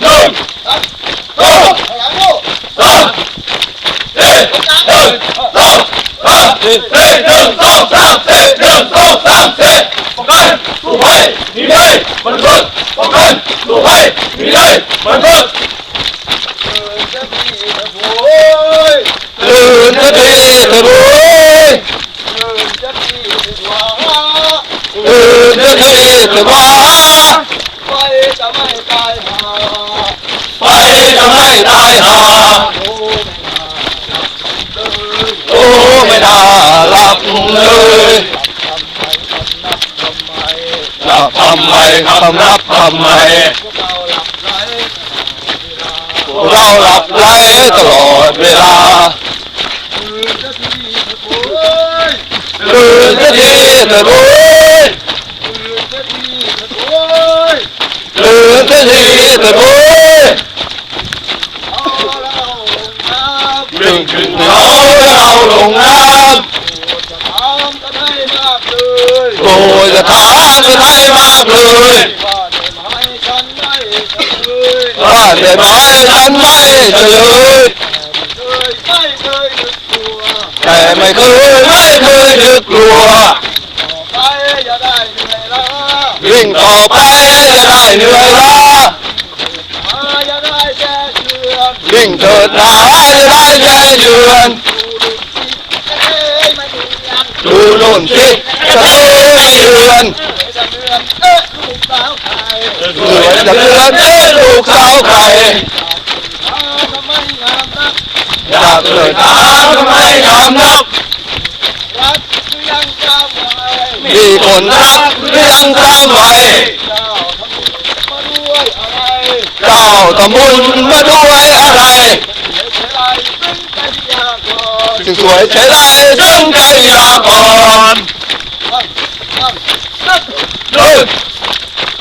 หนึ่งสองสามสี่หนึ่งสองสามสี่สี่หนึ่งสองสามสี่หนึ่งสองสามสี่ป้องกันสู้ไว้มีเลยมันเพิ่มป้องกันสู้ไว้มีเลยมันเพิ่มตื่นสักทีเถอะบุ้ยตื่นสักทีเถอะบ้า ไฟจะไม่ตายหา ไฟจะไม่ตายหา โอ้ไม่น่าเลย โอ้ไม่น่าหลับเล ยทำไมทำนับทำไมหลับทำไมคำนับทำไมพวกเราหลับไหลพวกเราหลับไหลตลอดเวลาตื่นสักทีเถอะโว้ยตื่นสักทีเถอะบุ้ยตื่นสักทีเถอะโว้ยดึงขึ้นเขาแล้วเราลงน้จะทำกันให้มากเลยำโปรยจะทานกันให้มากเลย ว่า ได้ไหมฉันไม่เฉลยไม่เคยไม่เคยนึกตัวแต่ไม่เคยไม่เคยนึกกลัวไปย่าได้เหนื่อยล้าวิ่งต่อไปจะได้เหนื่อยล้าย่าได้แช่เชือนวิ่งเถิดหนาจะได้แย่เยือนดูลูกจิตเอ้ยไม่เนียนดูโน่นสิ จะเตือยจะเลือนเอ๊ะลูกสาวใครเหมือนจะเตือนเอ๊ะลูกสาวใครหาทำไมงามนักอยากเลยถาทำไมงามนักรักหรือยังจำไว้มีคนรักหรือยังจำไว้เจ้าทำบุญมาด้วยอะไรเจ้าทำบุญมาด้วยอะไรจึงสวยใช้ได้ซึ่งใจอยากก่อน ตั้งตั้งตั้ง หนึ่ง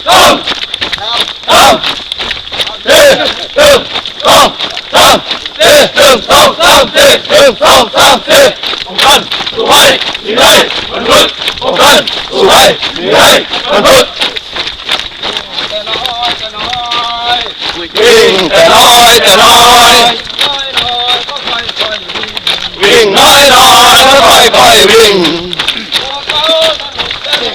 สอง น้ำ สามสี่หนึ่งสองสามสี่หนึ่งสองสามสี่หนึ่งสองสามสี่ป้องกันสู้ไว้มีไรมันพึ่งป้องกันสู้ไว้มีไรมันพึ่งแต่น้อยแต่น้อยวิ่งแต่น้อยแต่น้อยน้อยน้อยก็ค่อยค่อยวิ่งวิ่งน้อยน้อยแล้วค่อยค่อยวิ่งพวกเราสนุกกันเอ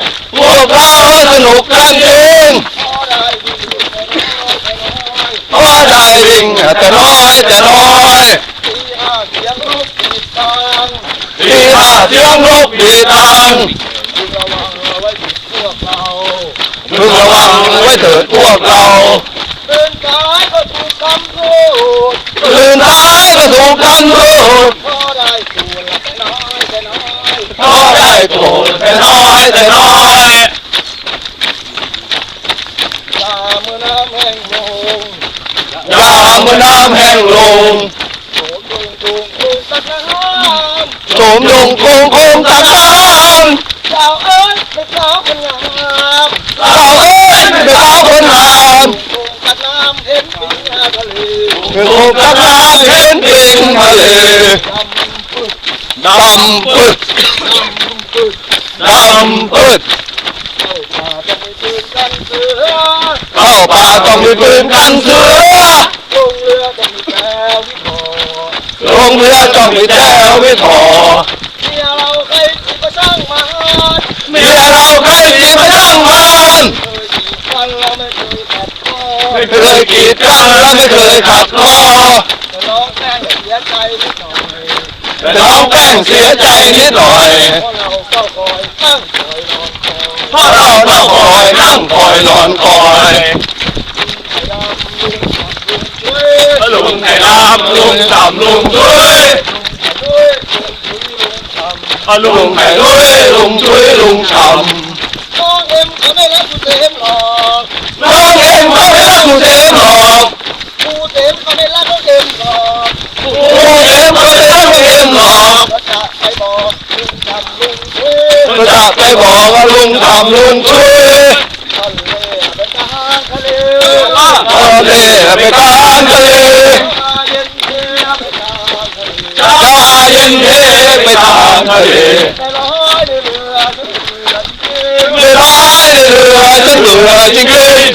งพวกเราสนุกกันเองพอได้วิ่งแต่น้อยแต่น้อยเพราะได้วิ่งแต่น้อยแต่น้อย ตีห้า เสียงลูกติดตังที่ห้าเสียงนกดีดังพึงระวังเอาไว้ถึงพวกเราพึงระวังไว้เถิดพวกเราเดินกายก็ถูกคำพูดตื่นตายก็ถูกกันรูดพอได้ตัวละแต่น้อยแต่น้อยเพราะได้โปรดแต่น้อยแต่น้อยตาเมื่อน้ำแห้งลงยามเมื่อน้ำแห้งลง โสมลงตุงตุงตักน้ำ โสมลงโคงโคงตักน้เจ้าเอ้ยเป็นสาวคนงามำเราเอ้ยเป็นสาวคนงามตุงตักน้ำเห็นปิงอาทะเลโคงตักน้ำเห็นปิงทะเลดำปึ๊กดำปึ๊ดดำปึ๊ดเข้าป่าต้องมีปืนกันเสือเข้าป่าต้องมีปืนกันเสือลงเรือต้องมีแยกีดกันและไม่เคยขัดคอจะร้องแกล้งเสียใจนิดหน่อยแต่น้องแป้งเสียใจนิดหน่อยเพราะเราก็คอยตั้งคอยนอนคอยเพราะเราต้องคอยนั่งคอยนอนคอยพยายามลุงช่วยลุงไข่น้ำลุงต่ำลุงช่วยช่วยลุงช่วยลุงทำลุงไข่ลุยลุงช่วยลุงฉ่น้องเอ็มเขาไม่รักกูเต็มหรอกำน้องเองเขาไม่รักกูเต็มหรอก กูเต็มเขาไม่รักน้องเอ็มหรอก กูเองเขาไม่รักกูเต็มหรอก ก็จะไปบอกลุงทำลุงช่วย ก็จะ ไปบอกว่าลุงทำลุงช่วยทะเลไปกลางทะเลทะเลไปกลางทะเลเย็นเทียไปกลางทะเลเจ้าอานเทไปทางทะเลแต่ร้อยเรือเรือจริงไม่ร้ายเรือฉันเรือจริง